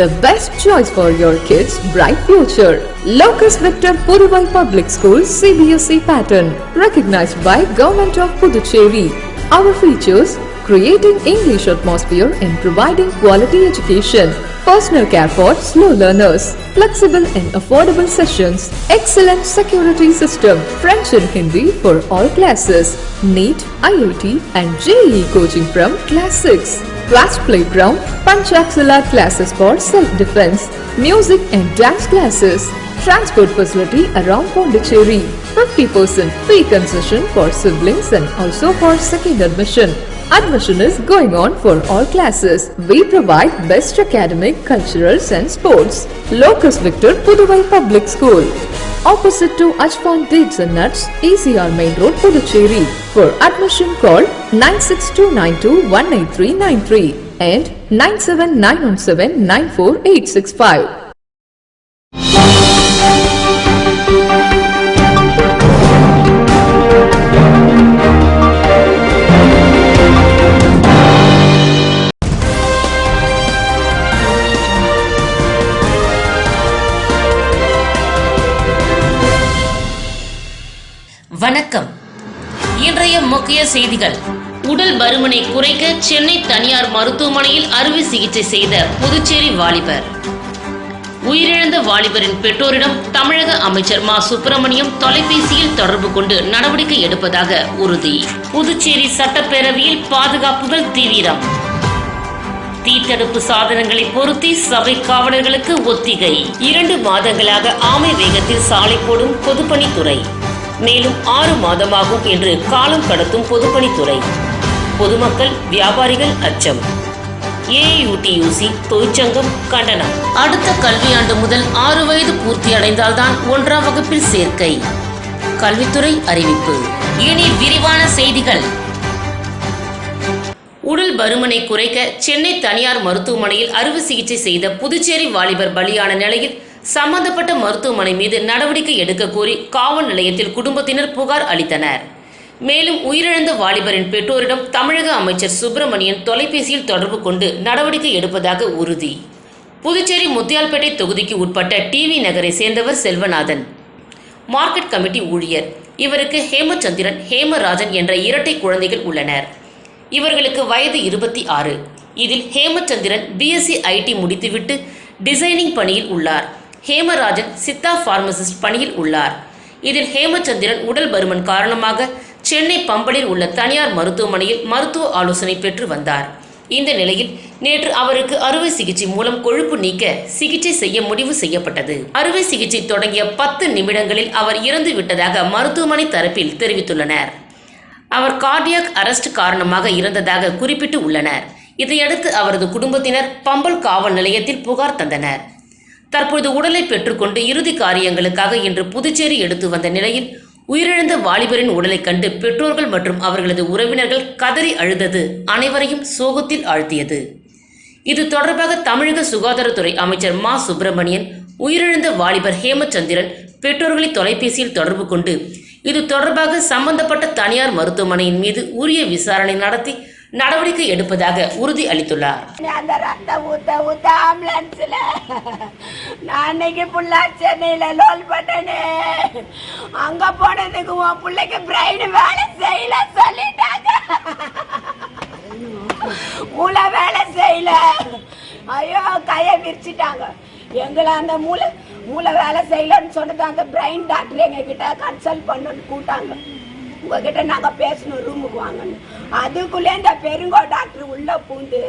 the best choice for your kids' bright future. Locus Victor Puruvai Public School CBSE pattern recognized by Government of Puducherry. Our features creating English atmosphere and providing quality education. Personal care for slow learners, flexible and affordable sessions, excellent security system, French and Hindi for all classes, NEET, IIT and JEE coaching from class 6. Vast playground, Panchaksala classes for self-defense, music and dance classes, transport facility around Pondicherry, 50% fee concession for siblings and also for second admission. Admission is going on for all classes. We provide best academic, culturals and sports. Locus Victor Puduvai Public School. Opposite to Ajpan Dates and Nuts, ECR Main Road, Puducherry. For admission call 96292183993 and 979179485. முக்கிய செய்திகள். உடல் பருமனை குறைக்க சென்னை தனியார் மருத்துவமனையில் அறுவை சிகிச்சை செய்த புதுச்சேரி வாலிபர். உயிரிழந்த வாலிபரின் பெற்றோரிடம் தமிழக அமைச்சர் மா. சுப்பிரமணியம் தொலைபேசியில் தொடர்பு கொண்டு நடவடிக்கை எடுப்பதாக உறுதி. புதுச்சேரி சட்டப்பேரவையில் பாதுகாப்புகள் தீவிரம். தீத்தடுப்பு சாதனங்களை பொருத்தி சபை காவலர்களுக்கு ஒத்திகை. இரண்டு மாதங்களாக ஆமை வேகத்தில் சாலை போடும் பொதுப்பணித்துறை. மேலும் ஆறு மாதமாகும் என்று காலம் கடத்தும் பொதுப்பணித்துறை. பொதுமக்கள் வியாபாரிகள் அச்சம். ஏஐயூடியூசி தொழிற்சங்கம் கண்டனம். அடுத்த கல்வியாண்டு முதல் ஆறு வயது பூர்த்தி அடைந்தால்தான் ஒன்றாம் வகுப்பில் சேர்க்கை. கல்வித்துறை அறிவிப்பு. இனி விரிவான செய்திகள். உடல் பருமனை குறைக்க சென்னை தனியார் மருத்துவமனையில் அறுவை சிகிச்சை செய்த புதுச்சேரி வாலிபர் பலியான நிலையில் சம்பந்தப்பட்ட மருத்துவமனை மீது நடவடிக்கை எடுக்க கோரி காவல் நிலையத்தில் குடும்பத்தினர் புகார் அளித்தனர். மேலும் உயிரிழந்த வாலிபரின் பெற்றோரிடம் தமிழக அமைச்சர் சுப்பிரமணியன் தொலைபேசியில் தொடர்பு கொண்டு நடவடிக்கை எடுப்பதாக உறுதி. புதுச்சேரி முத்தியால்பேட்டை தொகுதிக்கு உட்பட்ட டிவி நகரை சேர்ந்தவர் செல்வநாதன். மார்க்கெட் கமிட்டி ஊழியர். இவருக்கு ஹேமச்சந்திரன் ஹேமராஜன் என்ற இரட்டை குழந்தைகள் உள்ளனர். இவர்களுக்கு வயது இருபத்தி ஆறு. இதில் ஹேமச்சந்திரன் பிஎஸ்சி ஐடி முடித்துவிட்டு டிசைனிங் பணியில் உள்ளார். ஹேமராஜன் சித்தா பார்மசிஸ்ட் பணியில் உள்ளார். இதில் ஹேமச்சந்திரன் உடல் பருமன் காரணமாக சென்னை பம்பலில் உள்ள தனியார் மருத்துவமனையில் மருத்துவ ஆலோசனை பெற்று வந்தார். இந்த நிலையில் நேற்று அவருக்கு அறுவை சிகிச்சை மூலம் கொழுப்பு நீக்க சிகிச்சை செய்ய முடிவு செய்யப்பட்டது. அறுவை சிகிச்சை தொடங்கிய பத்து நிமிடங்களில் அவர் இறந்து விட்டதாக மருத்துவமனை தரப்பில் தெரிவித்துள்ளனர். அவர் கார்டியாக் அரெஸ்ட் காரணமாக இறந்ததாக குறிப்பிட்டு உள்ளனர். இதையடுத்து அவரது குடும்பத்தினர் பம்பல் காவல் நிலையத்தில் புகார் தந்தனர். தற்பொழுது உடலை பெற்றுக்கொண்டு இறுதி காரியங்களுக்காக இன்று புதுச்சேரி எடுத்து வந்த நிலையில் உயிரிழந்த வாலிபரின் உடலைக் கண்டு பெற்றோர்கள் மற்றும் அவர்களது உறவினர்கள் கதறி அழுதது அனைவரையும் சோகத்தில் ஆழ்த்தியது. இது தொடர்பாக தமிழக சுகாதாரத்துறை அமைச்சர் மா. சுப்பிரமணியன் உயிரிழந்த வாலிபர் ஹேமச்சந்திரன் பெற்றோர்களை தொலைபேசியில் தொடர்பு கொண்டு இது தொடர்பாக சம்பந்தப்பட்ட தனியார் மருத்துவமனையின் மீது உரிய விசாரணை நடத்தி நடவடிக்கை எடுப்பதாக உறுதி அளித்துள்ளார். அந்த ரத்தம் ஊத்த ஊத்த ஆம்புலன்ஸ்ல நான் அன்னைக்கு புள்ளா சென்னையில லோல் பண்ணனே. அங்க போனதுக்கு உன் பிள்ளைக்கு பிரெயின் வேலை செய்யல சொல்லிட்டாங்க. மூளை வேலை செய்யல. ஐயோ கையை விரிச்சிட்டாங்க. எங்களை அந்த மூளை மூளை வேலை செய்யலன்னு சொன்னது அந்த பிரெயின் டாக்டர் எங்க கிட்ட கன்சல்ட் பண்ணணும்னு கூட்டாங்க உங்ககிட்ட நாங்க பேசணும் ரூமுக்கு வாங்கன்னு அதுக்குள்ளே இந்த பெருங்கோ டாக்டர் உள்ளே பூந்து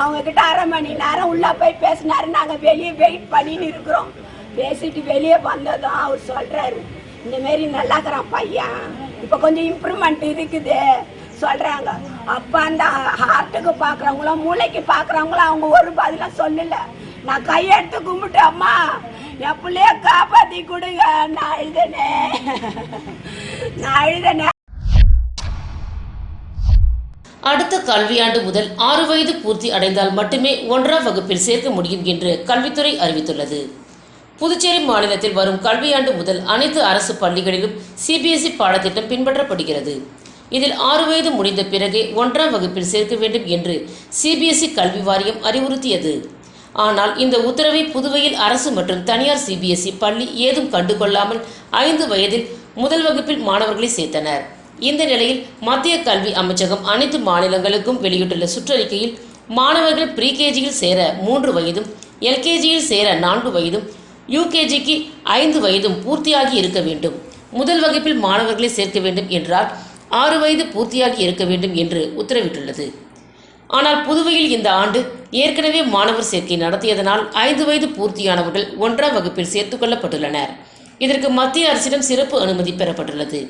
அவங்க கிட்ட அரை மணி நேரம் உள்ளே போய் பேசினாரு. நாங்கள் வெளியே வெயிட் பண்ணின்னு இருக்கிறோம். பேசிட்டு வெளியே வந்ததும் அவர் சொல்கிறாரு இந்த மாரி நல்லாக்குறான் பையன். இப்போ கொஞ்சம் இம்ப்ரூவ்மெண்ட் இருக்குது. சொல்கிறாங்க அப்போ அந்த ஹார்ட்டுக்கு பார்க்குறவங்களும் மூளைக்கு பார்க்குறவங்களும் அவங்க ஒரு பதிலாக சொல்லலை. நான் கையெடுத்து கும்பிட்டு அம்மா என் பிள்ளைய காப்பாற்றி கொடுங்க. நான் அழுதனே. நான் அழுதனே. அடுத்த கல்வியாண்டு முதல் ஆறு வயது பூர்த்தி அடைந்தால் மட்டுமே ஒன்றாம் வகுப்பில் சேர்க்க முடியும் என்று கல்வித்துறை அறிவித்துள்ளது. புதுச்சேரி மாநிலத்தில் வரும் கல்வியாண்டு முதல் அனைத்து அரசு பள்ளிகளிலும் சிபிஎஸ்இ பாடத்திட்டம் பின்பற்றப்படுகிறது. இதில் ஆறு வயது முடிந்த பிறகே ஒன்றாம் வகுப்பில் சேர்க்க வேண்டும் என்று சிபிஎஸ்இ கல்வி வாரியம் அறிவுறுத்தியது. ஆனால் இந்த உத்தரவை புதுவையில் அரசு மற்றும் தனியார் சிபிஎஸ்இ பள்ளி ஏதும் கண்டுகொள்ளாமல் ஐந்து வயதில் முதல் வகுப்பில் மாணவர்களை சேர்த்தனர். இந்த நிலையில் மத்திய கல்வி அமைச்சகம் அனைத்து மாநிலங்களுக்கும் வெளியிட்டுள்ள சுற்றறிக்கையில் மாணவர்கள் ப்ரீகேஜியில் சேர மூன்று வயதும் எல்கேஜியில் சேர நான்கு வயதும் யூகேஜிக்கு ஐந்து வயதும் பூர்த்தியாகி இருக்க வேண்டும். முதல் வகுப்பில் மாணவர்களை சேர்க்க வேண்டும் என்றால் ஆறு வயது பூர்த்தியாகி இருக்க வேண்டும் என்று உத்தரவிட்டுள்ளது. ஆனால் புதுவையில் இந்த ஆண்டு ஏற்கனவே மாணவர் சேர்க்கை நடத்தியதனால் ஐந்து வயது பூர்த்தியானவர்கள் ஒன்றாம் வகுப்பில் சேர்த்துக் கொள்ளப்பட்டுள்ளனர். இதற்கு மத்திய அரசிடம் சிறப்பு அனுமதி பெறப்பட்டுள்ளது.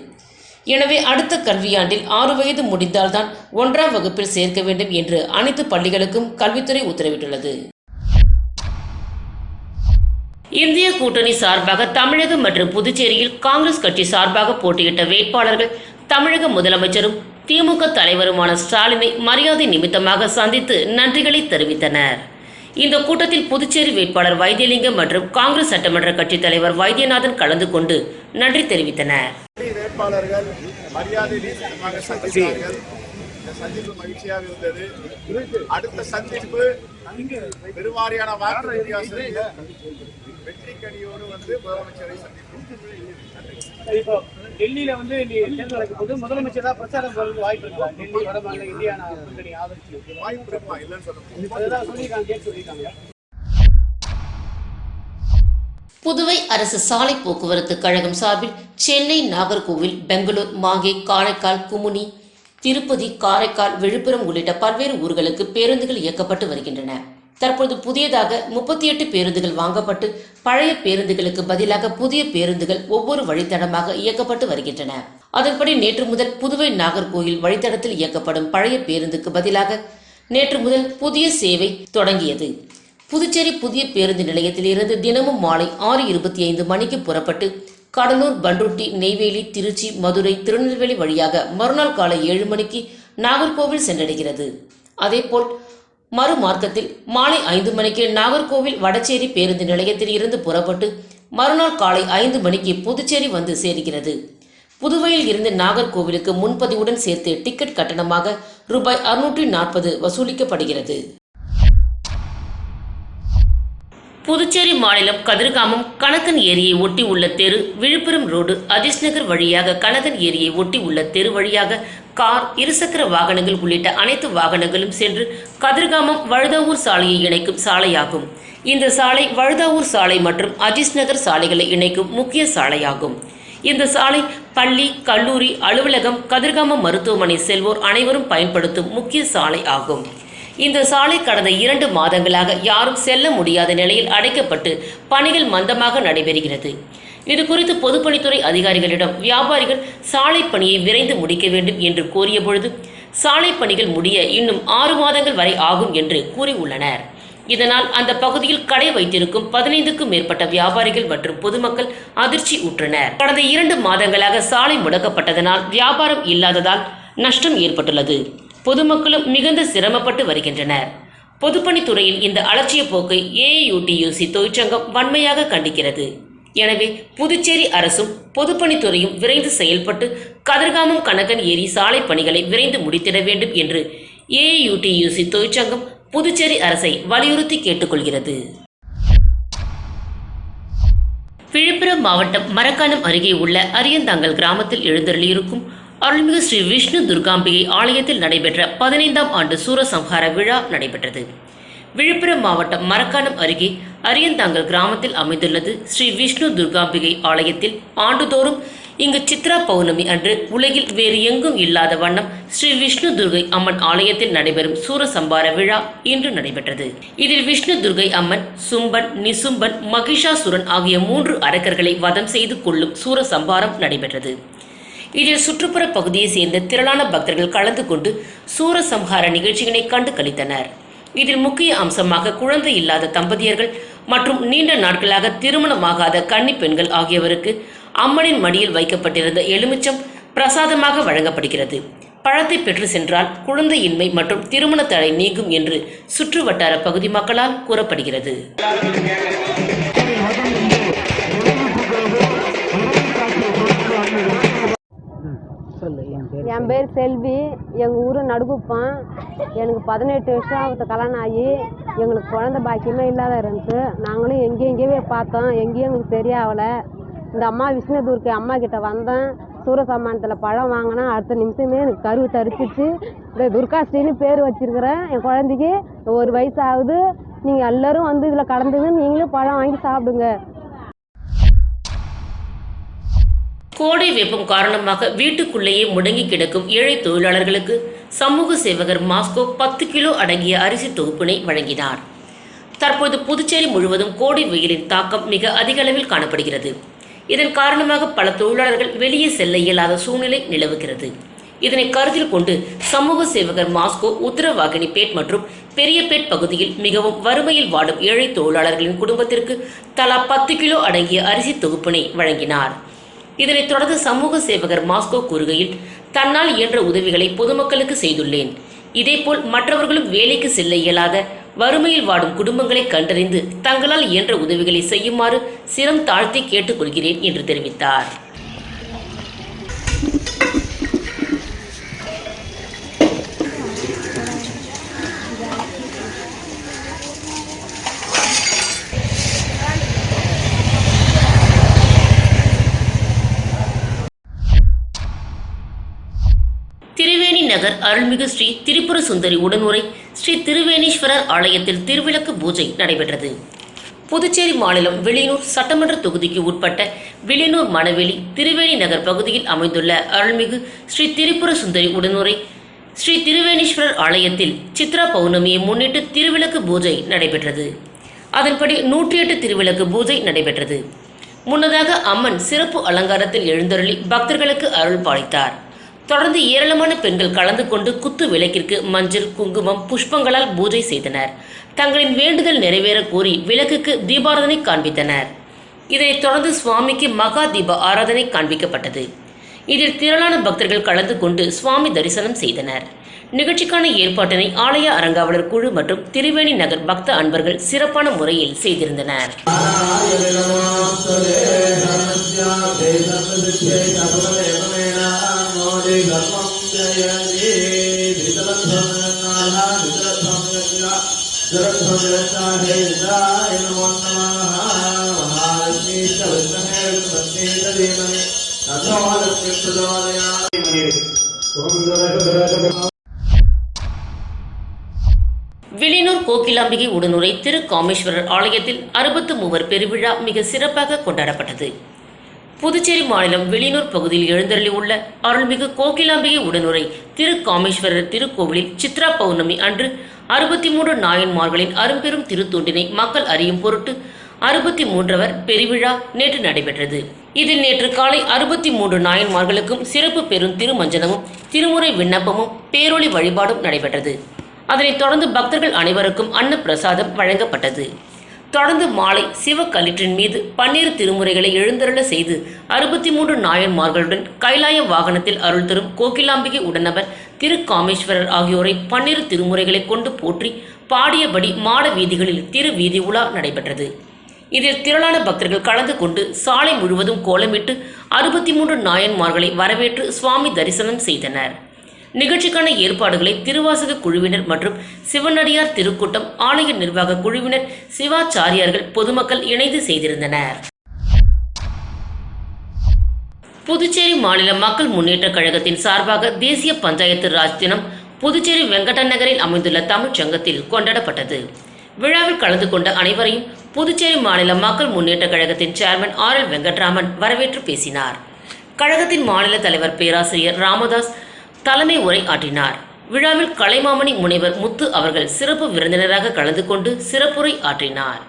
எனவே அடுத்த கல்வியாண்டில் ஆறு வயது முடிந்தால்தான் ஒன்றாம் வகுப்பில் சேர்க்க வேண்டும் என்று அனைத்து பள்ளிகளுக்கும் கல்வித்துறை உத்தரவிட்டுள்ளது. இந்திய கூட்டணி சார்பாக தமிழகம் மற்றும் புதுச்சேரியில் காங்கிரஸ் கட்சி சார்பாக போட்டியிட்ட வேட்பாளர்கள் தமிழக முதலமைச்சரும் திமுக தலைவருமான ஸ்டாலினை மரியாதை நிமித்தமாக சந்தித்து நன்றிகளை தெரிவித்தனர். இந்த கூட்டத்தில் புதுச்சேரி வேட்பாளர் வைத்தியலிங்கம் மற்றும் காங்கிரஸ் சட்டமன்ற கட்சித் தலைவர் வைத்தியநாதன் கலந்து கொண்டு நன்றி தெரிவித்தனர். கட்சி வேட்பாளர்கள் மரியாதை நிமித்தமாக சந்தித்தார்கள் இந்த சந்திப்பு மகிழ்ச்சியாக இருந்தது. அடுத்த சந்திப்பு பெருவாரியான வாக்கு வித்தியாசத்தில் வெற்றி கனியோடு வந்து முதலமைச்சரை சந்திப்போம். இப்போ டெல்லியில வந்து தேர்தல் நடக்கும் போது முதலமைச்சர் தான் பிரச்சாரம் போறது வாய்ப்பு இருக்கா டெல்லி வடமாநில இந்தியா கூட்டணி ஆதரிச்சு வாய்ப்பு இருக்குமா? இல்லைன்னு சொல்ல முடியாது. அதுதான் சொல்லியிருக்காங்க கேட்டு சொல்லியிருக்காங்க? புதுவை அரசு சாலை போக்குவரத்து கழகம் சார்பில் சென்னை நாகர்கோவில் பெங்களூர் மாகே காரைக்கால் குமுனி திருப்பதி காரைக்கால் விழுப்புரம் உள்ளிட்ட பல்வேறு ஊர்களுக்கு பேருந்துகள் இயக்கப்பட்டு வருகின்றன. தற்போது புதியதாக முப்பத்தி எட்டு பேருந்துகள் வாங்கப்பட்டு பழைய பேருந்துகளுக்கு பதிலாக புதிய பேருந்துகள் ஒவ்வொரு வழித்தடமாக இயக்கப்பட்டு வருகின்றன. அதன்படி நேற்று முதல் புதுவை நாகர்கோயில் வழித்தடத்தில் இயக்கப்படும் பழைய பேருந்துக்கு பதிலாக நேற்று முதல் புதிய சேவை தொடங்கியது. புதுச்சேரி புதிய பேருந்து நிலையத்தில் இருந்து தினமும் மாலை ஆறு இருபத்தி ஐந்து மணிக்கு புறப்பட்டு கடலூர் பண்ருட்டி நெய்வேலி திருச்சி மதுரை திருநெல்வேலி வழியாக மறுநாள் காலை ஏழு மணிக்கு நாகர்கோவில் சென்றடைகிறது. அதேபோல் மறுமார்க்கத்தில் மாலை ஐந்து மணிக்கு நாகர்கோவில் வடச்சேரி பேருந்து நிலையத்தில் இருந்து புறப்பட்டு மறுநாள் காலை ஐந்து மணிக்கு புதுச்சேரி வந்து சேர்கிறது. புதுவையில் இருந்து நாகர்கோவிலுக்கு முன்பதிவுடன் சேர்த்து டிக்கெட் கட்டணமாக ரூபாய் அறுநூற்றி நாற்பது வசூலிக்கப்படுகிறது. புதுச்சேரி மாநிலம் கதிர்காமம் கணக்கன் ஏரியை ஒட்டி உள்ள தெரு விழுப்புரம் ரோடு அஜிஸ் நகர் வழியாக கணக்கன் ஏரியை ஒட்டி உள்ள தெரு வழியாக கார் இருசக்கர வாகனங்கள் உள்ளிட்ட அனைத்து வாகனங்களும் சென்று கதிர்காமம் வழுதாவூர் சாலையை இணைக்கும் சாலையாகும். இந்த சாலை வழுதாவூர் சாலை மற்றும் அஜிஸ் நகர் சாலைகளை இணைக்கும் முக்கிய சாலையாகும். இந்த சாலை பள்ளி கல்லூரி அலுவலகம் கதிர்காமம் மருத்துவமனை செல்வோர் அனைவரும் பயன்படுத்தும் முக்கிய சாலை ஆகும். இந்த சாலை கடந்த இரண்டு மாதங்களாக யாரும் செல்ல முடியாத நிலையில் அடைக்கப்பட்டு பணிகள் மந்தமாக நடைபெறுகிறது. இது குறித்து பொதுப்பணித்துறை அதிகாரிகளிடம் வியாபாரிகள் சாலை பணியை விரைந்து முடிக்க வேண்டும் என்று கோரிய பொழுது சாலை பணிகள் முடிய இன்னும் ஆறு மாதங்கள் வரை ஆகும் என்று கூறியுள்ளனர். இதனால் அந்த பகுதியில் கடை வைத்திருக்கும் பதினைந்துக்கும் மேற்பட்ட வியாபாரிகள் மற்றும் பொதுமக்கள் அதிர்ச்சி உற்றனர். கடந்த இரண்டு மாதங்களாக சாலை முடக்கப்பட்டதனால் வியாபாரம் இல்லாததால் நஷ்டம் ஏற்பட்டுள்ளது. பொதுமக்களும் மிகுந்த சிரமப்பட்டு வருகின்றனர். பொதுப்பணித்துறையில் இந்த அலட்சிய போக்கை ஏஐயூடியூசி தொழிற்சங்கம் வன்மையாக கண்டிக்கிறது. எனவே புதுச்சேரி அரசும் பொதுப்பணித்துறையும் விரைந்து செயல்பட்டு கதிர்காமம் கணக்கன் ஏரி சாலை பணிகளை விரைந்து முடித்திட வேண்டும் என்று ஏஐயூடியூசி தொழிற்சங்கம் புதுச்சேரி அரசை வலியுறுத்தி கேட்டுக்கொள்கிறது. விழுப்புரம் மாவட்டம் மரக்காணம் அருகே உள்ள அரியந்தாங்கல் கிராமத்தில் எழுந்தருளியிருக்கும் அருள்மிகு ஸ்ரீ விஷ்ணு துர்காம்பிகை ஆலயத்தில் நடைபெற்ற பதினைந்தாம் ஆண்டு சூரசம்ஹார விழா நடைபெற்றது. விழுப்புரம் மாவட்டம் மரக்காணம் அருகே அரியந்தாங்கல் கிராமத்தில் அமைந்துள்ளது ஸ்ரீ விஷ்ணு துர்காம்பிகை ஆலயத்தில் ஆண்டுதோறும் இங்கு சித்ரா பௌர்ணமி அன்று உலகில் வேறு எங்கும் இல்லாத வண்ணம் ஸ்ரீ விஷ்ணு துர்கை அம்மன் ஆலயத்தில் நடைபெறும் சூரசம்பார விழா இன்று நடைபெற்றது. இதில் விஷ்ணு துர்கை அம்மன் சும்பன் நிசும்பன் மகிஷாசுரன் ஆகிய மூன்று அரக்கர்களை வதம் செய்து கொள்ளும் சூரசம்பாரம் நடைபெற்றது. இதில் சுற்றுப்புற பகுதியைச் சேர்ந்த திரளான பக்தர்கள் கலந்து கொண்டு சூரசம்ஹார நிகழ்ச்சியினை கண்டு களித்தனர். இதில் முக்கிய அம்சமாக குழந்தை இல்லாத தம்பதியர்கள் மற்றும் நீண்ட நாட்களாக திருமணமாகாத கன்னி பெண்கள் ஆகியவருக்கு அம்மனின் மடியில் வைக்கப்பட்டிருந்த எலுமிச்சம் பிரசாதமாக வழங்கப்படுகிறது. பழத்தை பெற்று சென்றால் குழந்தையின்மை மற்றும் திருமண தடை நீங்கும் என்று சுற்று வட்டார பகுதி மக்களால் கூறப்படுகிறது. என் பேர் என் பேர் செல்வி. எங்கள் ஊர் நடுகுப்பம். எனக்கு பதினெட்டு வருஷம் கல்யாணம் ஆகி. எங்களுக்கு குழந்த பாக்கியமே இல்லாத இருந்துச்சு. நாங்களும் எங்கேயும் எங்கேயே பார்த்தோம். எங்கேயும் எங்களுக்கு சரியாகல இந்த அம்மா விஷ்ணுதூர்க்கு அம்மா கிட்ட வந்தேன். சூரசம்மானத்தில் பழம் வாங்கினா அடுத்த நிமிஷமே எனக்கு கருவு தரிச்சிச்சு. இந்த துர்காஸ்ரீன்னு பேர் வச்சிருக்கிறேன். என் குழந்தைக்கு ஒரு வயசு ஆகுது. நீங்கள் எல்லோரும் வந்து இதில் கலந்துங்க நீங்களும் பழம் வாங்கி சாப்பிடுங்க. கோடை வெப்பம் காரணமாக வீட்டுக்குள்ளேயே முடங்கி கிடக்கும் ஏழை தொழிலாளர்களுக்கு சமூக சேவகர் மாஸ்கோ பத்து கிலோ அடங்கிய அரிசி தொகுப்பினை வழங்கினார். தற்போது புதுச்சேரி முழுவதும் கோடை வெயிலின் தாக்கம் மிக அதிக அளவில் காணப்படுகிறது. இதன் காரணமாக பல தொழிலாளர்கள் வெளியே செல்ல இயலாத சூழ்நிலை நிலவுகிறது. இதனை கருத்தில் கொண்டு சமூக சேவகர் மாஸ்கோ உத்தரவாகினிபேட் மற்றும் பெரியபேட் பகுதியில் மிகவும் வறுமையில் வாடும் ஏழை தொழிலாளர்களின் குடும்பத்திற்கு தலா பத்து கிலோ அடங்கிய அரிசி தொகுப்பினை வழங்கினார். இதனைத் தொடர்ந்து சமூக சேவகர் மாஸ்கோ கூறுகையில் தன்னால் இயன்ற உதவிகளை பொதுமக்களுக்கு செய்துள்ளேன். இதேபோல் மற்றவர்களும் வேலைக்கு செல்ல இயலாத வறுமையில் வாடும் குடும்பங்களை கண்டறிந்து தங்களால் இயன்ற உதவிகளை செய்யுமாறு சிரம் தாழ்த்தி கேட்டுக்கொள்கிறேன் என்று தெரிவித்தார் திருவேணி நகர் அருள்மிகு ஸ்ரீ திரிபுர சுந்தரி உடனுரை ஸ்ரீ திருவேணீஸ்வரர் ஆலயத்தில் திருவிளக்கு பூஜை நடைபெற்றது. புதுச்சேரி மாநிலம் வெளியூர் சட்டமன்ற தொகுதிக்கு உட்பட்ட வெளியூர் மணவெளி திருவேணி நகர் பகுதியில் அமைந்துள்ள அருள்மிகு ஸ்ரீ திரிபுர சுந்தரி உடனுரை ஸ்ரீ திருவேணீஸ்வரர் ஆலயத்தில் சித்ரா பௌர்ணமியை முன்னிட்டு திருவிளக்கு பூஜை நடைபெற்றது. அதன்படி நூற்றி எட்டு திருவிளக்கு பூஜை நடைபெற்றது. முன்னதாக அம்மன் சிறப்பு அலங்காரத்தில் எழுந்தருளி பக்தர்களுக்கு அருள் பாலித்தார். தொடர்ந்து ஏராளமான பெண்கள் கலந்து கொண்டு குத்து விளக்கிற்கு மஞ்சள் குங்குமம் புஷ்பங்களால் பூஜை செய்தனர். தங்களின் வேண்டுதல் நிறைவேற கோரி விளக்குக்கு தீபாராதனை காண்பித்தனர். இதனைத் தொடர்ந்து சுவாமிக்கு மகா தீப ஆராதனை காண்பிக்கப்பட்டது. இதில் திரளான பக்தர்கள் கலந்து கொண்டு சுவாமி தரிசனம் செய்தனர். நிகழ்ச்சிக்கான ஏற்பாட்டினை ஆலய அறங்காவலர் குழு மற்றும் திருவேணி நகர் பக்த அன்பர்கள் சிறப்பான முறையில் செய்திருந்தனர். வெளியூர் கோகிலாம்பிகை உடனுரை திருக்காமேஸ்வரர் ஆலயத்தில் அறுபத்து மூவர் பெருவிழா மிக சிறப்பாக கொண்டாடப்பட்டது. புதுச்சேரி மாநிலம் வெளியூர் பகுதியில் எழுந்தருளி உள்ள அருள்மிகு கோகிலாம்பிகை உடனுரை திரு காமேஸ்வரர் திருக்கோவிலில் சித்ரா பௌர்ணமி அன்று அறுபத்தி மூன்று நாயன்மார்களின் அரும்பெரும் திருத்தொண்டினை மக்கள் அறியும் பொருட்டு அறுபத்தி மூன்றவர் பெருவிழா நேற்று நடைபெற்றது. இதில் நேற்று காலை அறுபத்தி மூன்று நாயன்மார்களுக்கும் சிறப்பு பெரும் திருமஞ்சனமும் திருமுறை விண்ணப்பமும் பேரொளி வழிபாடும் நடைபெற்றது. அதனைத் தொடர்ந்து பக்தர்கள் அனைவருக்கும் அன்ன பிரசாதம் வழங்கப்பட்டது. தொடர்ந்து மாலை சிவக்கலிற்றின் மீது பன்னீர் திருமுறைகளை எழுந்தருள செய்து அறுபத்தி மூன்று நாயன்மார்களுடன் கைலாய வாகனத்தில் அருள் தரும் கோகிலாம்பிகை உடனவர் திரு காமேஸ்வரர் ஆகியோரை பன்னீர் திருமுறைகளை கொண்டு போற்றி பாடியபடி மாட வீதிகளில் திரு வீதி உலா நடைபெற்றது. இதில் திரளான பக்தர்கள் கலந்து கொண்டு சாலை முழுவதும் கோலமிட்டு அறுபத்தி மூன்று நாயன்மார்களை வரவேற்று சுவாமி தரிசனம் செய்தனர். நிகழ்ச்சிக்கான ஏற்பாடுகளை திருவாசக குழுவினர் மற்றும் சிவனடியார் திருக்கூட்டம் ஆலய நிர்வாக குழுவினர் சிவாச்சாரியார்கள் பொதுமக்கள் இணைந்து செய்திருந்தனர். புதுச்சேரி மாநில மக்கள் முன்னேற்ற கழகத்தின் சார்பாக தேசிய பஞ்சாயத்து ராஜ் தினம் புதுச்சேரி வெங்கட நகரில் அமைந்துள்ள தமிழ்ச் சங்கத்தில் கொண்டாடப்பட்டது. விழாவில் கலந்து கொண்ட அனைவரையும் புதுச்சேரி மாநில மக்கள் முன்னேற்ற கழகத்தின் சேர்மன் ஆர் எல் வெங்கட்ராமன் வரவேற்று பேசினார். கழகத்தின் மாநில தலைவர் பேராசிரியர் ராமதாஸ் தலைமை உரை ஆற்றினார் விழாவில் கலைமாமணி முனைவர் முத்து அவர்கள் சிறப்பு விருந்தினராக கலந்து கொண்டு சிறப்புரை ஆற்றினார்.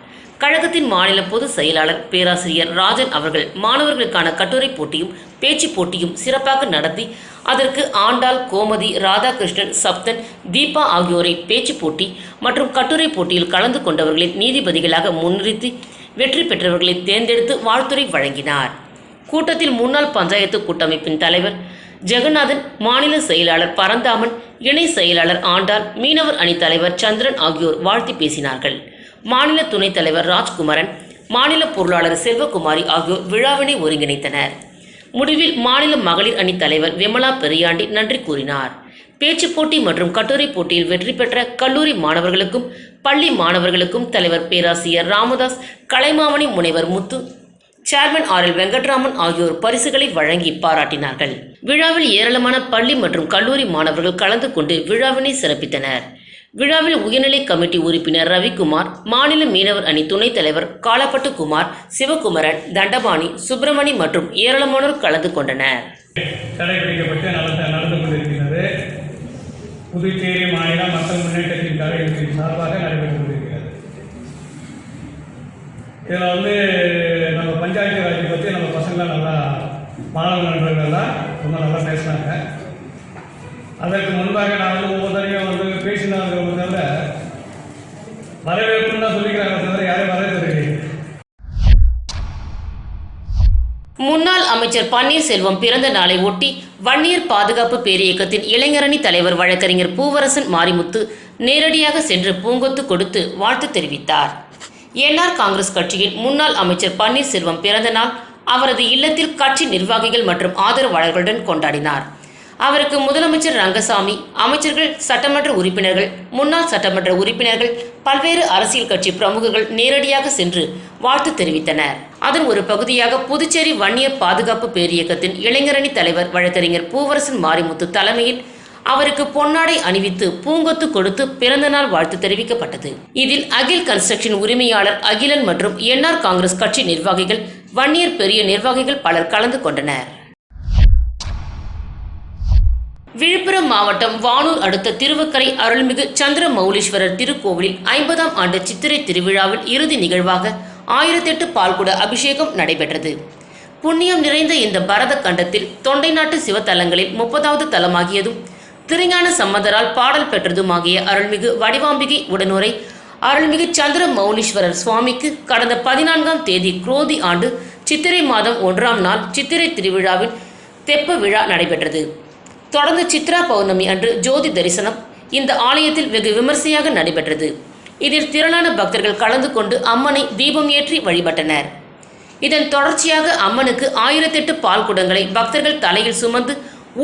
கழகத்தின் மாநில பொதுச் செயலாளர் பேராசிரியர் ராஜன் அவர்கள் மாணவர்களுக்கான கட்டுரை போட்டியும் பேச்சு போட்டியும் சிறப்பாக நடத்தி அதற்கு ஆண்டாள் கோமதி ராதாகிருஷ்ணன் சப்தன் தீபா ஆகியோரை பேச்சு போட்டி மற்றும் கட்டுரை போட்டியில் கலந்து கொண்டவர்களின் நீதிபதிகளாக முன்னிறுத்தி வெற்றி பெற்றவர்களை தேர்ந்தெடுத்து வாழ்த்துரை வழங்கினார். கூட்டத்தில் முன்னாள் பஞ்சாயத்து கூட்டமைப்பின் தலைவர் ஜெகநாதன் மாநில செயலாளர் பரந்தாமன் இணை செயலாளர் ஆண்டாள் மீனவர் அணி தலைவர் சந்திரன் ஆகியோர் வாழ்த்தி பேசினார்கள். மாநில துணைத் தலைவர் ராஜ்குமரன் மாநில பொருளாளர் செல்வகுமாரி ஆகியோர் விழாவினை ஒருங்கிணைத்தனர். முடிவில் மாநில மகளிர் அணி தலைவர் விமலா பெரியாண்டி நன்றி கூறினார். பேச்சு போட்டி மற்றும் கட்டுரை போட்டியில் வெற்றி பெற்ற கல்லூரி மாணவர்களுக்கும் பள்ளி மாணவர்களுக்கும் தலைவர் பேராசிரியர் ராமதாஸ் கலைமாமணி முனைவர் Muthu chairman R L Venkatraman ஆகியோர் பரிசுகளை வழங்கி பாராட்டினார்கள். விழாவில் ஏராளமான பள்ளி மற்றும் கல்லூரி மாணவர்கள் கலந்து கொண்டு விழாவினை சிறப்பித்தனர். விழாவில் உயர்நிலை கமிட்டி உறுப்பினர் ரவிக்குமார் மாநில மீனவர் அணி துணைத் தலைவர் காலப்பட்டு குமார் சிவகுமரன் தண்டபாணி சுப்பிரமணி மற்றும் ஏராளமானோர் கலந்து கொண்டனர். புதுச்சேரி மாநில மக்கள் முன்னேற்றத்தின் தலைவர்களின் சார்பாக நடைபெற்று இதில் வந்து நம்ம பஞ்சாயத்து ராஜை பற்றி நம்ம பசங்களாம் நல்லா மாணவ நண்பர்கள்லாம் ரொம்ப நல்லா பேசினாங்க. அதற்கு முன்பாக நான் வந்து ஒவ்வொரு தடவையும் வந்து பேசினாங்க தவிர வரவேற்புன்னு தான் சொல்லிக்கிறாங்க தவிர யாரும் வரவேற்கவில்லை. முன்னாள் அமைச்சர் பன்னீர்செல்வம் பிறந்த நாளை ஒட்டி வன்னியர் பாதுகாப்பு பேரியக்கத்தின் இளைஞரணி தலைவர் வழக்கறிஞர் பூவரசன் மாரிமுத்து நேரடியாக சென்று பூங்கொத்து கொடுத்து வாழ்த்து தெரிவித்தார். என்ஆர் காங்கிரஸ் கட்சியின் முன்னாள் அமைச்சர் பன்னீர்செல்வம் பிறந்த நாள் அவரது இல்லத்தில் கட்சி நிர்வாகிகள் மற்றும் ஆதரவாளர்களுடன் கொண்டாடினார். அவருக்கு முதலமைச்சர் ரங்கசாமி அமைச்சர்கள் சட்டமன்ற உறுப்பினர்கள் முன்னாள் சட்டமன்ற உறுப்பினர்கள் பல்வேறு அரசியல் கட்சி பிரமுகர்கள் நேரடியாக சென்று வாழ்த்து தெரிவித்தனர். அதன் ஒரு பகுதியாக புதுச்சேரி வன்னியர் பாதுகாப்பு பேரியக்கத்தின் இளைஞரணி தலைவர் வழக்கறிஞர் பூவரசன் மாரிமுத்து தலைமையில் அவருக்கு பொன்னாடை அணிவித்து பூங்கொத்து கொடுத்து பிறந்தநாள் வாழ்த்து தெரிவிக்கப்பட்டது. இதில் அகில் கன்ஸ்ட்ரக்ஷன் உரிமையாளர் அகிலன் மற்றும் என்ஆர் காங்கிரஸ் கட்சி நிர்வாகிகள் வன்னியர் பெரிய நிர்வாகிகள் பலர் கலந்து கொண்டனர். விழுப்புரம் மாவட்டம் வானூர் அடுத்த திருவக்கரை அருள்மிகு சந்திர மௌலீஸ்வரர் திருக்கோவிலில் ஐம்பதாம் ஆண்டு சித்திரை திருவிழாவில் இறுதி நிகழ்வாக ஆயிரத்தெட்டு பால்குட அபிஷேகம் நடைபெற்றது. புண்ணியம் நிறைந்த இந்த பரத கண்டத்தில் தொண்டை நாட்டு சிவத்தலங்களில் முப்பதாவது தலமாகியதும் திருஞான சம்பந்தரால் பாடல் பெற்றதுமாகிய அருள்மிகு வடிவாம்பிகை உடனுரை அருள்மிகு சந்திர மௌனீஸ்வரர் சுவாமிக்கு கடந்த பதினான்காம் தேதி குரோதி ஆண்டு சித்திரை மாதம் ஒன்றாம் நாள் சித்திரை திருவிழாவில் தெப்ப விழா நடைபெற்றது. தொடர்ந்து சித்ரா பௌர்ணமி அன்று ஜோதி தரிசனம் இந்த ஆலயத்தில் வெகு விமர்சையாக நடைபெற்றது. இதில் திரளான பக்தர்கள் கலந்து கொண்டு அம்மனை தீபம் ஏற்றி வழிபட்டனர். இதன் தொடர்ச்சியாக அம்மனுக்கு ஆயிரத்தெட்டு பால் குடங்களை பக்தர்கள் தலையில் சுமந்து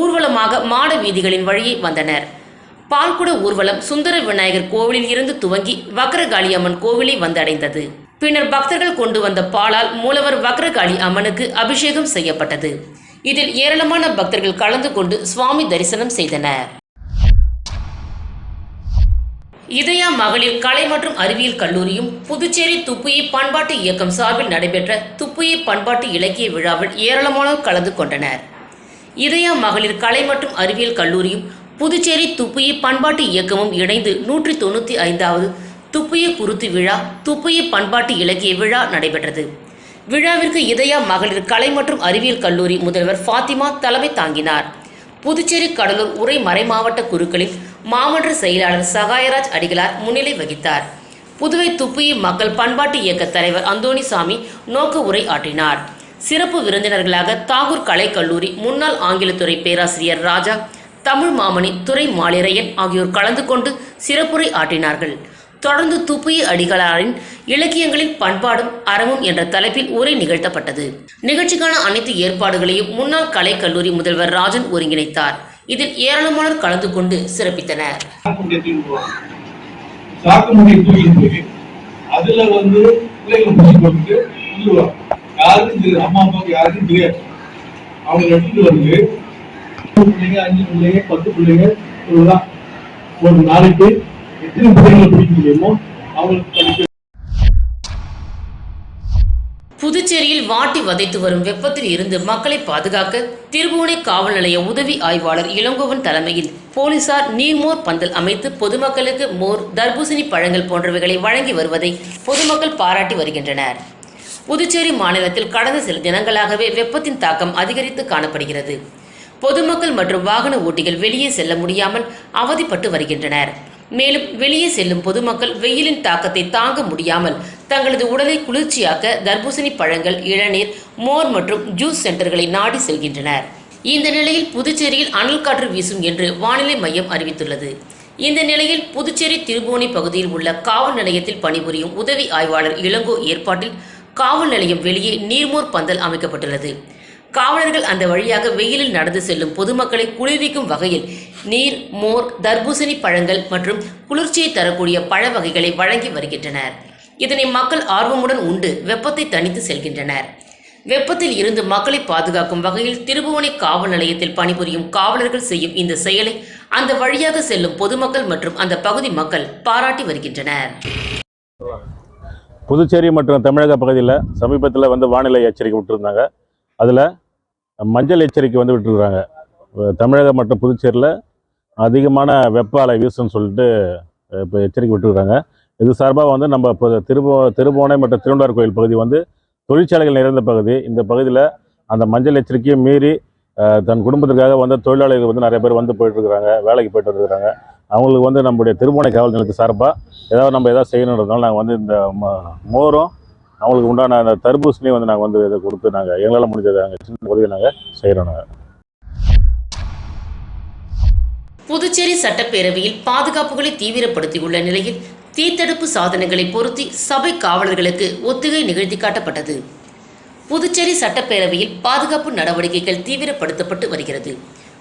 ஊர்வலமாக மாட வீதிகளின் வழியே வந்தனர். பால்குட ஊர்வலம் சுந்தர விநாயகர் கோவிலில் இருந்து துவங்கி வக்ரகாளி அம்மன் கோவிலை வந்தடைந்தது. பின்னர் பக்தர்கள் கொண்டு வந்த பாலால் மூலவர் வக்ரகாளி அம்மனுக்கு அபிஷேகம் செய்யப்பட்டது. இதில் ஏராளமான பக்தர்கள் கலந்து கொண்டு சுவாமி தரிசனம் செய்தனர். இதயா மகளிர் கலை மற்றும் அறிவியல் கல்லூரியும் புதுச்சேரி துப்புயி பண்பாட்டு இயக்கம் சார்பில் நடைபெற்ற துப்புயி பண்பாட்டு இலக்கிய விழாவில் ஏராளமானோர் கலந்து கொண்டனர். இதயா மகளிர் கலை மற்றும் அறிவியல் கல்லூரியும் புதுச்சேரி துப்புயி பண்பாட்டு இயக்கமும் இணைந்து நூற்றி தொண்ணூற்றி ஐந்தாவது துப்புய குருத்து விழா துப்புய பண்பாட்டு இலக்கிய விழா நடைபெற்றது. விழாவிற்கு இதயா மகளிர் கலை மற்றும் அறிவியல் கல்லூரி முதல்வர் ஃபாத்திமா தலைமை தாங்கினார். புதுச்சேரி கடலூர் உரை மறைமாவட்ட குருக்களில் மாமன்ற செயலாளர் சகாயராஜ் அடிகளார் முன்னிலை வகித்தார். புதுவை துப்புயி மக்கள் பண்பாட்டு இயக்க தலைவர் அந்தோணிசாமி நோக்க உரை ஆற்றினார். சிறப்பு விருந்தினர்களாக தாகூர் கலைக்கல்லூரி முன்னாள் ஆங்கிலத்துறை பேராசிரியர் ராஜா தமிழ் மாமணி துறை மாலிரையன் ஆகியோர் கலந்து கொண்டு சிறப்புரை ஆற்றினார்கள். தொடர்ந்து துப்பிய அடிகளாரின் இலக்கியங்களில் பண்பாடும் அறமும் என்ற தலைப்பில் உரை நிகழ்த்தப்பட்டது. நிகழ்ச்சிக்கான அனைத்து ஏற்பாடுகளையும் முன்னாள் கலைக்கல்லூரி முதல்வர் ராஜன் ஒருங்கிணைத்தார். இதில் ஏராளமானோர் கலந்து கொண்டு சிறப்பித்தனர். அதுல வந்து பிள்ளைகளை பிடிச்சி போட்டுட்டு யாருக்கும் தெரியாது. அம்மா அப்பாவுக்கு யாருக்கும் தெரியாது. அவங்க எடுத்துட்டு வந்து பிள்ளைங்க அஞ்சு பிள்ளைங்க பத்து பிள்ளைங்க இவ்வளவுதான் ஒரு நாளைக்கு எத்தனை பிள்ளைங்களை பிடிக்க முடியுமோ அவங்களுக்கு படிக்க புதுச்சேரியில் வாட்டி வதைத்து வரும் வெப்பத்தில் இருந்து மக்களை பாதுகாக்க திருபுவனை காவல் நிலைய உதவி ஆய்வாளர் இளங்கோவன் தலைமையில் போலீசார் நீர்மோர் பந்தல் அமைத்து பொதுமக்களுக்கு மோர் தர்பூசணி பழங்கள் போன்றவைகளை வழங்கி வருவதை பொதுமக்கள் பாராட்டி வருகின்றனர். புதுச்சேரி மாநிலத்தில் கடந்த சில தினங்களாகவே வெப்பத்தின் தாக்கம் அதிகரித்து காணப்படுகிறது. பொதுமக்கள் மற்றும் வாகன ஓட்டிகள் வெளியே செல்ல முடியாமல் அவதிப்பட்டு வருகின்றனர். மேலும் வெளியே செல்லும் பொதுமக்கள் வெயிலின் தாக்கத்தை தாங்க முடியாமல் தங்களது உடலை குளிர்ச்சியாக்க தர்பூசணி பழங்கள் இளநீர் மோர் மற்றும் ஜூஸ் சென்டர்களை நாடி செல்கின்றனர். இந்த நிலையில் புதுச்சேரியில் அனல் காற்று வீசும் என்று வானிலை மையம் அறிவித்துள்ளது. இந்த நிலையில் புதுச்சேரி திருபுவனை பகுதியில் உள்ள காவல் நிலையத்தில் பணிபுரியும் உதவி ஆய்வாளர் இளங்கோ ஏற்பாட்டில் காவல் நிலையம் வெளியே நீர்மோர் பந்தல் அமைக்கப்பட்டுள்ளது. காவலர்கள் அந்த வழியாக வெயிலில் நடந்து செல்லும் பொதுமக்களை குளிர்விக்கும் வகையில் நீர் மோர் தர்பூசணி பழங்கள் மற்றும் குளிர்ச்சியை தரக்கூடிய பழ வகைகளை வழங்கி வருகின்றனர். இதனை மக்கள் ஆர்வமுடன் உண்டு வெப்பத்தை தணித்து செல்கின்றனர். வெப்பத்தில் இருந்து மக்களை பாதுகாக்கும் வகையில் திருபுவனை காவல் நிலையத்தில் பணிபுரியும் காவலர்கள் செய்யும் இந்த செயலை அந்த வழியாக செல்லும் பொதுமக்கள் மற்றும் அந்த பகுதி மக்கள் பாராட்டி வருகின்றனர். புதுச்சேரி மற்றும் தமிழக பகுதியில் சமீபத்தில் வந்து வானிலை எச்சரிக்கை விட்டுருந்தாங்க. அதில் மஞ்சள் எச்சரிக்கை வந்து விட்டுருக்குறாங்க தமிழகம் மற்றும் புதுச்சேரியில் அதிகமான வெப்ப அலை வீசுன்னு சொல்லிட்டு இப்போ எச்சரிக்கை விட்டுருக்குறாங்க இது சார்பாக வந்து நம்ம இப்போ திருபோ திருபுவனை மற்றும் திருவண்டார் கோயில் பகுதி வந்து தொழிற்சாலைகள் நிறைந்த பகுதி. இந்த பகுதியில் அந்த மஞ்சள் எச்சரிக்கையை மீறி தன் குடும்பத்துக்காக வந்து தொழிலாளிகள் வந்து நிறைய பேர் வந்து போயிட்டு இருக்கிறாங்க வேலைக்கு போயிட்டு வந்துருக்குறாங்க. அவங்களுக்கு வந்து நம்முடைய திருமண காவல் நிலையத்து சார்பாக ஏதாவது நம்ம எதாவது செய்யணுன்றதுனால நாங்கள் வந்து இந்த ம- மோரும் அவங்களுக்கு உண்டான அந்த தர்பூசணியும் வந்து நாங்கள் வந்து இதை கொடுத்து நாங்கள் எங்களால் முடிஞ்சதை நாங்கள் சின்ன உதவி நாங்கள் செய்கிறோம் நாங்கள் புதுச்சேரி சட்டப்பேரவையில் பாதுகாப்புகளை தீவிரப்படுத்தியுள்ள நிலையில் தீத்தடுப்பு சாதனங்களை பொருத்தி சபை காவலர்களுக்கு ஒத்திகை நிகழ்த்தி காட்டப்பட்டது. புதுச்சேரி சட்டப்பேரவையில் பாதுகாப்பு நடவடிக்கைகள் தீவிரப்படுத்தப்பட்டு வருகிறது.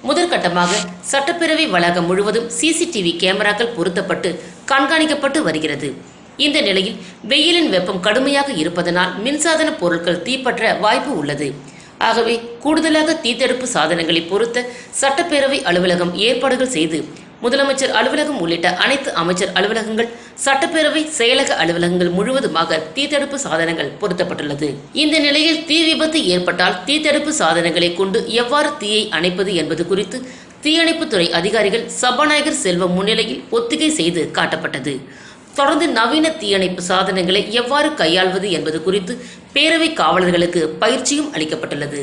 முதற்கட்டமாக சட்டப்பேரவை வளாகம் முழுவதும் சிசிடிவி கேமராக்கள் பொருத்தப்பட்டு கண்காணிக்கப்பட்டு வருகிறது. இந்த நிலையில் வெயிலின் வெப்பம் கடுமையாக இருப்பதனால் மின்சாதன பொருட்கள் தீப்பற்ற வாய்ப்பு உள்ளது. ஆகவே கூடுதலாக தீத்தடுப்பு சாதனங்களை பொருத்த சட்டப்பேரவை அலுவலகம் ஏற்பாடுகள் செய்து முதலமைச்சர் அலுவலகம் உள்ளிட்ட அனைத்து அமைச்சர் அலுவலகங்கள் சட்டப்பேரவை செயலக அலுவலகங்கள் முழுவதுமாக தீத்தடுப்பு சாதனங்கள் பொருத்தப்பட்டுள்ளது. இந்த நிலையில் தீ விபத்து ஏற்பட்டால் தீத்தடுப்பு சாதனங்களை கொண்டு எவ்வாறு தீயை அணைப்பது என்பது குறித்து தீயணைப்புத்துறை அதிகாரிகள் சபாநாயகர் செல்வம் முன்னிலையில் ஒத்திகை செய்து காட்டப்பட்டது. தொடர்ந்து நவீன தீயணைப்பு சாதனங்களை எவ்வாறு கையாள்வது என்பது குறித்து பேரவை காவலர்களுக்கு பயிற்சியும் அளிக்கப்பட்டுள்ளது.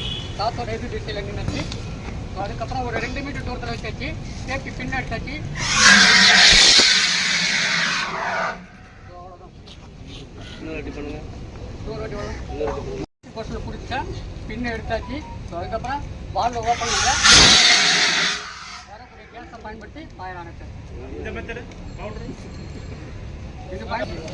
காத்தோட எது திசையில் எங்கே நினச்சி அதுக்கப்புறம் ஒரு ரெண்டு மீட்டர் தூரத்தில் வச்சாச்சு. சேஃப்டி பின் எடுத்தாச்சு பஸ்ஸில் பிடிச்சா பின்னை எடுத்தாச்சு. ஸோ அதுக்கப்புறம் வால்வை ஓப்பன் பண்ணல. வரக்கூடிய கேஸை பயன்படுத்தி ஃபயர் அணைச்சேன் இந்த மெத்தடு இது பயன்படுத்தி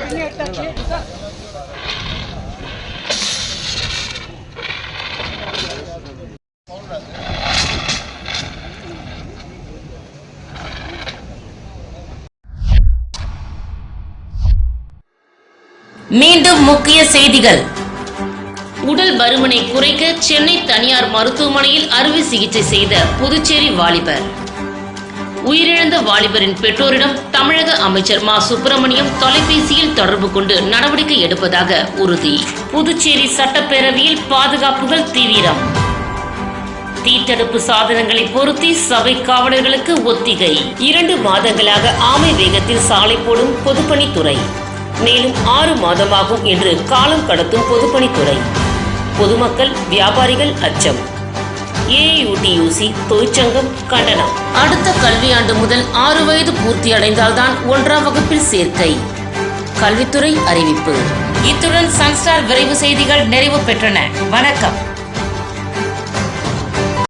பின்னை எடுத்தாச்சு மீண்டும் முக்கிய செய்திகள். உடல் பருமனை குறைக்க சென்னை தனியார் மருத்துவமனையில் அறுவை சிகிச்சை செய்த புதுச்சேரி வாலிபர். உயிரிழந்த வாலிபரின் பெற்றோரிடம் தமிழக அமைச்சர் மா. சுப்பிரமணியம் தொலைபேசியில் தொடர்பு கொண்டு நடவடிக்கை எடுப்பதாக உறுதி. புதுச்சேரி சட்டப்பேரவையில் பாதுகாப்புகள் தீவிரம். தீத்தடுப்பு சாதனங்களை பொருத்தி சபை காவலர்களுக்கு ஒத்திகை. இரண்டு மாதங்களாக ஆமை வேகத்தில் சாலை போடும் பொதுப்பணித்துறை. மேலும் ஆறு மாதமாகும் என்று காலம் கடத்தும் பொதுப்பணித்துறை. பொதுமக்கள் வியாபாரிகள் அச்சம். ஏஐயூடியூசி தொழிற்சங்கம் கண்டனம். அடுத்த கல்வியாண்டு முதல் ஆறு வயது பூர்த்தி அடைந்தால்தான் ஒன்றாம் வகுப்பில் சேர்க்கை. கல்வித்துறை அறிவிப்பு. இத்துடன் சன்ஸ்டார் விரைவு செய்திகள் நிறைவு பெற்றன. வணக்கம்.